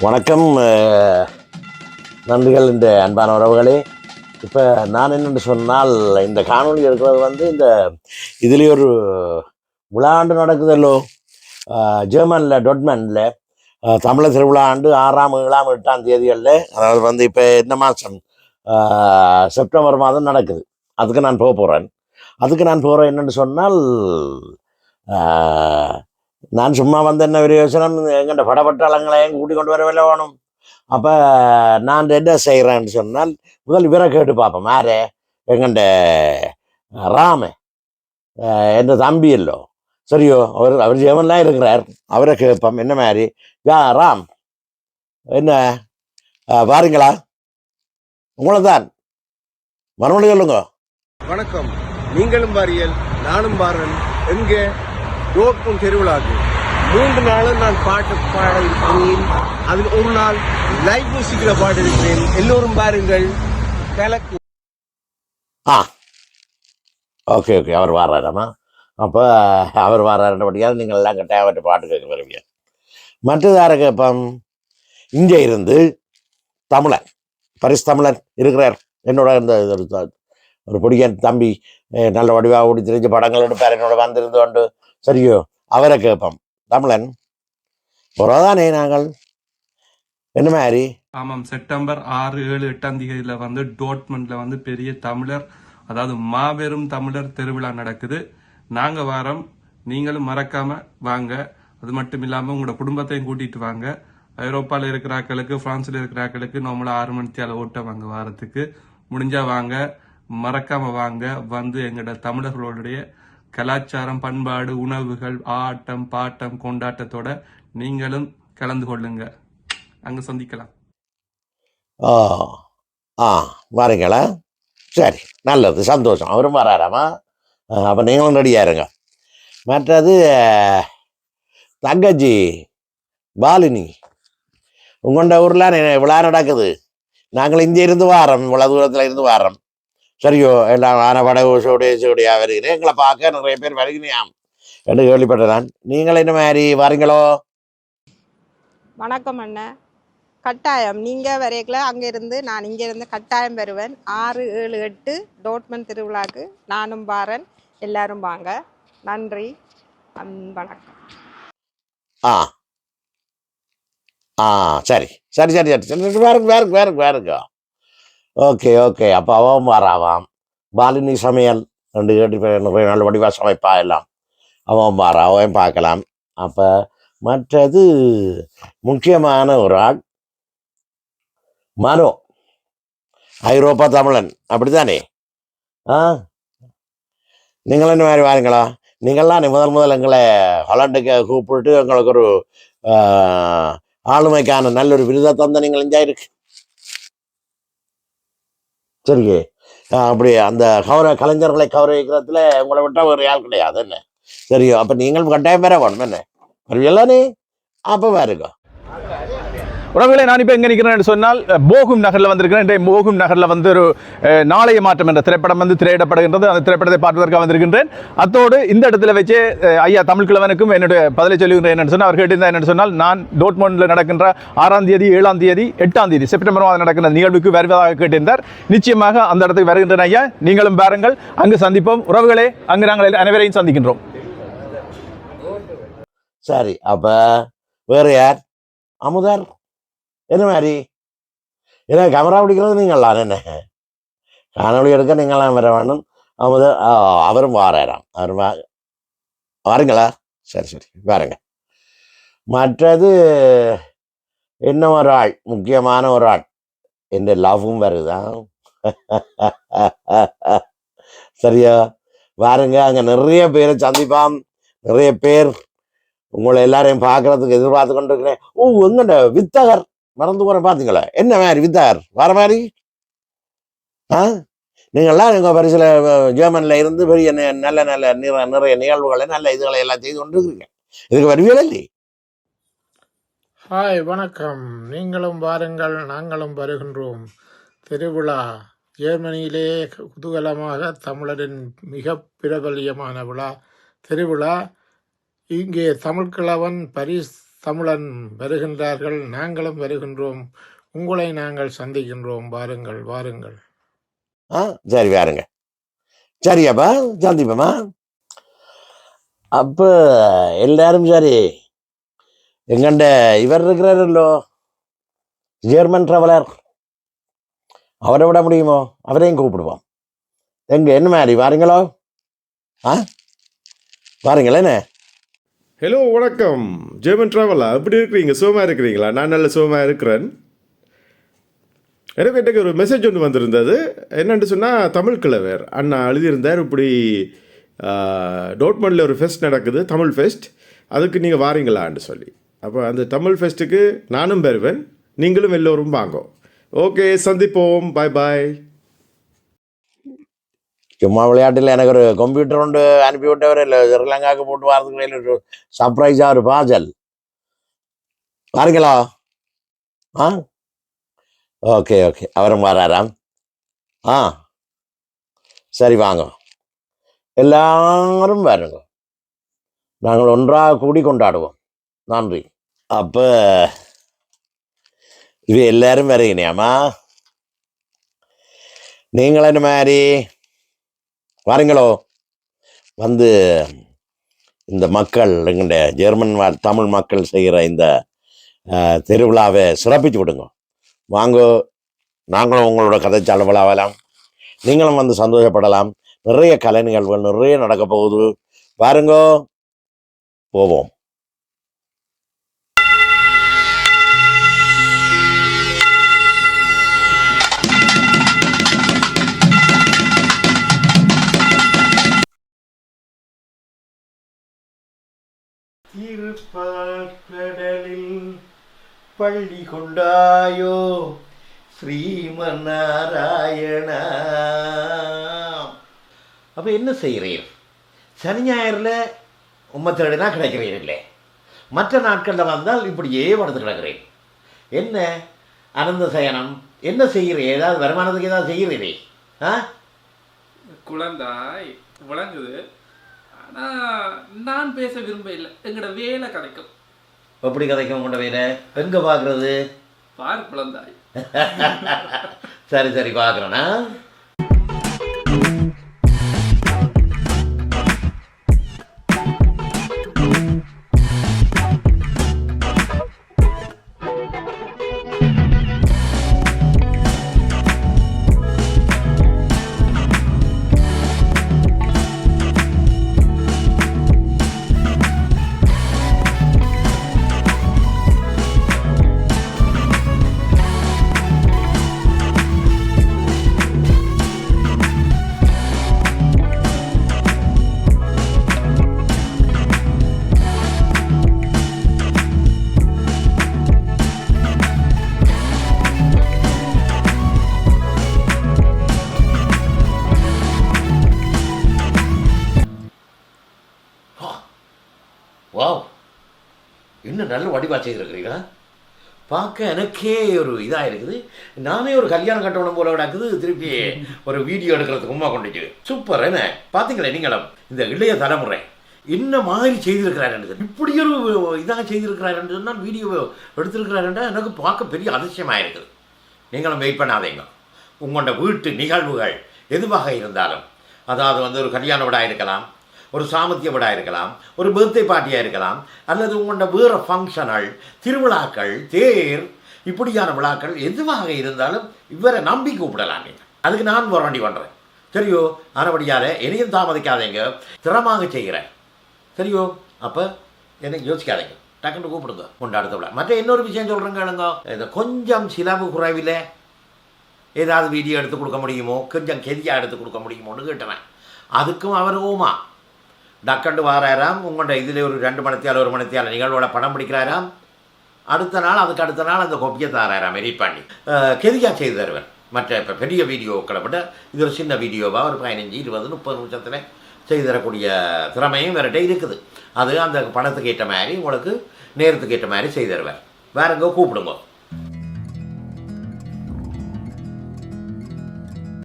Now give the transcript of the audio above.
வணக்கம் அஹ், நன்றிகள் இந்த அன்பான உறவுகளே. இப்போ நான் என்னென்னு சொன்னால் இந்த காணொளி இருக்கிறது வந்து இந்த இதுலேயே ஒரு விழாண்டு நடக்குதல்லோ. ஜெர்மனில் டொட்மனில் தமிழர் திருவிழா ஆண்டு ஆறாம் ஏழாம் எட்டாம் தேதிகளில் அதாவது வந்து இப்போ இந்த மாதம் செப்டம்பர் மாதம் நடக்குது. அதுக்கு நான் போக போகிறேன் அதுக்கு நான் போகிறேன் என்னென்னு சொன்னால் நான் சும்மா வந்து என்ன ஒரு யோசனம் எங்கிட்ட படப்பட்டாளங்களையும் கூட்டி கொண்டு வரவில்லை வேணும் அப்போ நான் என்ன செய்கிறேன்னு சொன்னால் முதல் இவரை கேட்டு பார்ப்போம். யாரு? எங்கண்ட ராம. அஹ், என்ற தம்பி இல்லோ. சரியோ அவர் அவர் ஜெவன்லாம் இருக்கிறார். அவரை கேட்போம். என்ன மாதிரி? யா ராம். என்ன? பாருங்களா உங்களை தான் மறுபடியும் சொல்லுங்க. வணக்கம். நீங்களும் பாரியல் நானும் பாரன் எங்கே? டோக்கும் திருவிழாக்கு மூன்று நாளும் நான் பாட்டு பாட இருக்கிறேன் அதில் ஒரு நாள் லைவ் மியூசிக்கில் பாட இருக்கிறேன் எல்லோரும் பாருங்கள். கலக்கு. ஆ. ஓகே ஓகே அவர் வர்றாராமா அப்போ அவர் வர்றாருன்றபடியால் நீங்கள் எல்லாம் கட்டாயம் அவர்கிட்ட பாட்டு கேட்க வருவீங்க. மற்றது யாரை கேட்போம்? இங்கே இருந்து தமிழன். பரிசு தமிழன் இருக்கிறார். என்னோட இந்த ஒரு ஒரு பொடியன் தம்பி நல்ல வடிவாக ஓடி தெரிஞ்ச படங்கள் எடுப்பார். என்னோட வந்திருந்து கொண்டு சரியோ? அவரை கேட்போம். தமிழன் புறதானே நாங்கள்? என்ன மாதிரி ஆமாம் செப்டம்பர் ஆறு ஏழு எட்டாம் தேதியில வந்து டோட்மண்ட்ல வந்து பெரிய தமிழர் அதாவது மாபெரும் தமிழர் திருவிழா நடக்குது. நாங்க வாரம் நீங்களும் மறக்காம வாங்க. அது மட்டும் இல்லாம உங்களோட குடும்பத்தையும் கூட்டிட்டு வாங்க. ஐரோப்பால இருக்கிற ஆக்களுக்கு பிரான்ஸ்ல இருக்கிற ஆக்களுக்கு நம்மள ஆறு மணித்தியால ஓட்ட வாங்க வாரத்துக்கு. முடிஞ்சா வாங்க மறக்காம வாங்க. வந்து எங்களோட தமிழர்களுடைய கலாச்சாரம் பண்பாடு உணவுகள் ஆட்டம் பாட்டம் கொண்டாட்டத்தோட நீங்களும் கலந்து கொள்ளுங்க. அங்க சந்திக்கலாம். ஆ ஆ வரீங்களா. சரி நல்லது. சந்தோஷம். அவரும் வராராமா? அப்போ நீங்களும் ரெடியாக இருங்க. மற்றது தங்கஜி தங்கச்சி பாலினி உங்கள்ட ஊரில் விழா நடக்குது. நாங்கள் இங்கே இருந்து வாரோம். இவ்வளோ தூரத்தில் இருந்து வாரோம். சரியோ எல்லாம் ஆனப்பட சோடிய சோடியா வருகிறேன். எங்களை பார்க்க நிறைய பேர் வருகிறேன் என்று கேள்விப்பட்டேன் நான் நீங்கள் என்ன மாதிரி வரீங்களோ? வணக்கம் அண்ணன் கட்டாயம். நீங்கள் வரைக்கல அங்கேருந்து நான் இங்கேருந்து கட்டாயம் வருவேன். ஆறு ஏழு எட்டு டோட்மன் திருவிழாக்கு நானும் பாரன் எல்லாரும் வாங்க. நன்றி. வணக்கம். ஆ. ஆ சரி. சரி சரி சரி. சரி வேறுங்க வேறுங்க வேறுங்க வேறுங்க ஓகே ஓகே அப்போ அவன் மாறாவாம். பாலினி சமையல். ரெண்டு கேட்டு நிறைய நல்ல வடிவாக சமைப்பா எல்லாம். அவன் வாரா அவன் பார்க்கலாம். அப்போ மற்றது முக்கியமான ஒரு ஆள் மனோ. ஐரோப்பா தமிழன். அப்படித்தானே? ஆ? நீங்கள் என்ன மாதிரி வாருங்களா? நீங்கள்லாம் முதல் முதல் எங்களை ஹொலண்டுக்கு கூப்பிட்டு எங்களுக்கு ஒரு ஆளுமைக்கான நல்ல ஒரு விருதை தந்த நீங்கள் இருக்கு? சரிங்க அப்படி அந்த கௌர கலைஞர்களை கௌரவிக்கிறதுல உங்களை விட்டால் ஒரு ஆள் கிடையாது என்ன? சரியோ? அப்போ நீங்களும் கட்டாயம் பேர வேணும் என்ன? வருவீங்களானே அப்போ வேறுங்க உறவுகளை நான் இப்போ எங்கே நிற்கிறேன் சொன்னால் போகும் நகரில் வந்திருக்கிறேன். இன்றைய போகும் நகரில் வந்து ஒரு நாளைய மாற்றம் என்ற திரைப்படம் வந்து திரையிடப்படுகின்றது. அந்த திரைப்படத்தை பார்ப்பதற்காக வந்திருக்கின்றேன். அத்தோடு இந்த இடத்துல வச்சு ஐயா தமிழ்கிழவனுக்கும் என்னுடைய பதிலை சொல்லுகின்றேன் என்னன்னு சொன்னால் அவர் கேட்டிருந்தா என்னென்னு சொன்னால் நான் டோட்மோண்டில் நடக்கின்ற ஆறாம் தேதி ஏழாம் தேதி எட்டாம் தேதி செப்டம்பர் மாதம் நடக்கின்ற நிகழ்வுக்கு வருவதாக கேட்டிருந்தார். நிச்சயமாக அந்த இடத்துக்கு வருகின்றன ஐயா. நீங்களும் பாருங்கள். அங்கு சந்திப்போம். உறவுகளே அங்கு நாங்கள் அனைவரையும் சந்திக்கின்றோம். சரி அப்போ வேறு யார்? அமுதார் என்ன மாதிரி? ஏன்னா கேமரா பிடிக்கிறது நீங்களாம் என்ன? காணொலி எடுக்க நீங்களாம் வர வேணும் அவர் ஆ, அவரும் வாராராம். அவர் வா வாருங்களா? சரி சரி வாருங்க. மற்றது இன்னும் ஒரு ஆள்? முக்கியமான ஒரு ஆள். என் லவ்வும் வருதான் சரியா? பாருங்க அங்கே நிறைய பேரை சந்திப்பாம். நிறைய பேர் உங்களை எல்லாரையும் பார்க்கறதுக்கு எதிர்பார்த்து கொண்டிருக்கிறேன். ஓ எங்கண்ட வித்தகர். மறந்து போற பார்த்தீங்களா என்ன மாதிரி வித்தார்? வர மாதிரி? ஆ? நீங்கள்லாம் எங்கள் பரிசில் ஜெர்மனில் இருந்து பெரிய நல்ல நல்ல நிற நிறைய நிகழ்வுகளை நல்ல இதுகளை எல்லாம் செய்து கொண்டு இருக்கிறீங்க இதுக்கு வருவீங்களா இல்லை ஹாய் வணக்கம். நீங்களும் வாருங்கள் நாங்களும் வருகின்றோம். திருவிழா ஜெர்மனியிலே குதூகலமாக தமிழரின் மிக பிரபல்யமான விழா. திருவிழா இங்கே தமிழ்கிழவன் பரிஸ் தமிழன் வருகின்றார்கள் நாங்களும் வருகின்றோம். உங்களை நாங்கள் சந்திக்கின்றோம். வாருங்கள் வாருங்கள். ஆ சரி வாருங்க. சரியாப்பா சந்திப்போமா அப்போ எல்லாரும் சரி. எங்கண்ட இவர் இருக்கிறாரല്ലോ ஜெர்மன் ட்ராவலர் அவரை விட முடியுமோ? அவரையும் கூப்பிடுவோம். எங்கே என்ன மாதிரி வாருங்களோ? ஆ? வாருங்களேண்ணே ஹலோ வணக்கம். ஜெர்மன் ட்ராவலா எப்படி இருக்கிறீங்க? சுகமாக இருக்கிறீங்களா? நான் நல்ல சுகமாக இருக்கிறேன். எனக்கு எனக்கு ஒரு மெசேஜ் ஒன்று வந்திருந்தது. என்னென்னு சொன்னால் தமிழ் கிழவர். அண்ணா எழுதியிருந்தார் இப்படி டோட்மண்டில் ஒரு ஃபெஸ்ட் நடக்குது தமிழ் ஃபெஸ்ட் அதுக்கு நீங்கள் வாரீங்களான்னு சொல்லி. அப்போ அந்த தமிழ் ஃபெஸ்ட்டுக்கு நானும் வருவேன் நீங்களும் எல்லோரும் வாங்கோ. ஓகே சந்திப்போம். பாய் பாய் சும்மா விளையாட்டில் எனக்கு ஒரு கம்ப்யூட்டர் ஒன்று அனுப்பிவிட்டவர் இல்லை ஸ்ரீலங்காவுக்கு போட்டு வரதுக்கு இடையில ஒரு சர்ப்ரைஸாக ஒரு பாஜல் பாருங்களா ஆ ஓகே ஓகே அவரும் வராராம் ஆ சரி வாங்க எல்லாரும் வருங்க நாங்கள் ஒன்றாக கூடி கொண்டாடுவோம் நன்றி அப்போ இது எல்லாரும் வருகிறேம்மா நீங்கள் என்ன மாதிரி வாருங்களோ. வந்து இந்த மக்கள் எங்களுடைய ஜெர்மன் வா- தமிழ் மக்கள் செய்கிற இந்த திருவிழாவை சிறப்பித்து விடுங்க. வாங்க நாங்களும் உங்களோட கதைச்சால விழாவலாம் நீங்களும் வந்து சந்தோஷப்படலாம். நிறைய கலை நிகழ்வுகள் நிறைய நடக்க போகுது. பாருங்கோ போவோம். பள்ளி கொண்டாயோ? ஸ்ரீமநாராயணா. அப்போ என்ன செய்கிறீர்? சனி ஞாயிறில் உம்மத்திரடினா கிடைக்கிறீர்களே. மற்ற நாட்களில் வந்தால் இப்படியே வளர்த்து கிடக்கிறேன் என்ன? அனந்த சயனம். என்ன செய்கிறீர்? ஏதாவது வருமானத்துக்கு ஏதாவது செய்கிறீரே? ஆ? குழந்தாய் விளங்குது. ஆனால் நான் பேச விரும்ப இல்லை எங்களோட வேலை கிடைக்கும். எப்படி கதைக்கும் கொண்ட வேலை? எங்கே பார்க்குறது பார் குழந்தாய். சரி சரி பார்க்குறேண்ணா வாவ் இன்னும் நல்ல வடிவாக செய்திருக்கிறீங்களா பார்க்க எனக்கே ஒரு இதாக இருக்குது. நானே ஒரு கல்யாணம் கட்டணம் போல கிடக்குது திருப்பி ஒரு வீடியோ எடுக்கிறதுக்கு உமா கொண்டுச்சு சூப்பர் என்ன? பார்த்தீங்களே நீங்களும். இந்த இளைய தலைமுறை என்ன மாதிரி செய்திருக்கிறாரு இப்படி ஒரு இதாக செய்திருக்கிறாரு சொன்னால் வீடியோ எடுத்திருக்கிறாருன்றா எனக்கு பார்க்க பெரிய அதிசயமாக இருக்குது. நீங்களும் வெயிட் பண்ணாதீங்க. உங்களோட வீட்டு நிகழ்வுகள் எதுவாக இருந்தாலும் அதாவது வந்து ஒரு கல்யாண விழா இருக்கலாம் ஒரு சாமத்திய விழா இருக்கலாம் ஒரு பர்த்டே பார்ட்டியாக இருக்கலாம் அல்லது உங்களோட வேறு ஃபங்க்ஷனல் திருவிழாக்கள் தேர் இப்படியான விழாக்கள் எதுவாக இருந்தாலும் இவரை நம்பி கூப்பிடலாம் நீங்கள் அதுக்கு நான் வரண்டி பண்ணுறேன் சரியோ? ஆனபடியால் என்னையும் தாமதிக்காதீங்க. திறமாக செய்கிறேன். சரியோ? அப்போ என்னை யோசிக்காதீங்க. டக்குன்னு கூப்பிடுங்க. கொண்டாடுத்த விழா. மற்ற இன்னொரு விஷயம் சொல்கிறேங்க கேளுங்க. இந்த கொஞ்சம் சிலவு குறைவில் ஏதாவது வீடியோ எடுத்து கொடுக்க முடியுமோ? கொஞ்சம் கெதியாக எடுத்து கொடுக்க முடியுமோன்னு கேட்டேன் அதுக்கும் அவர் ஓமா டக்கண்டு வாராராம் உங்கள்கிட்ட இதில் ஒரு ரெண்டு மணித்தியால் ஒரு மணித்தியால் நிகழ்வோட படம் பிடிக்கிறாராம். அடுத்த நாள் அதுக்கு அடுத்த நாள் அந்த கொப்பியை தாராராம் எடிட் பண்ணி கெதியாக செய்து தருவேன் மற்ற இப்போ பெரிய வீடியோக்களை விட இது ஒரு சின்ன வீடியோவாக ஒரு பதினஞ்சு இருபது முப்பது நிமிஷத்தில் செய்து தரக்கூடிய திறமையும் வேறுகிட்ட இருக்குது. அது அந்த பணத்துக்கு ஏற்ற மாதிரி உங்களுக்கு நேரத்துக்கு ஏற்ற மாதிரி செய்து தருவார் வேற எங்கோ கூப்பிடுங்க.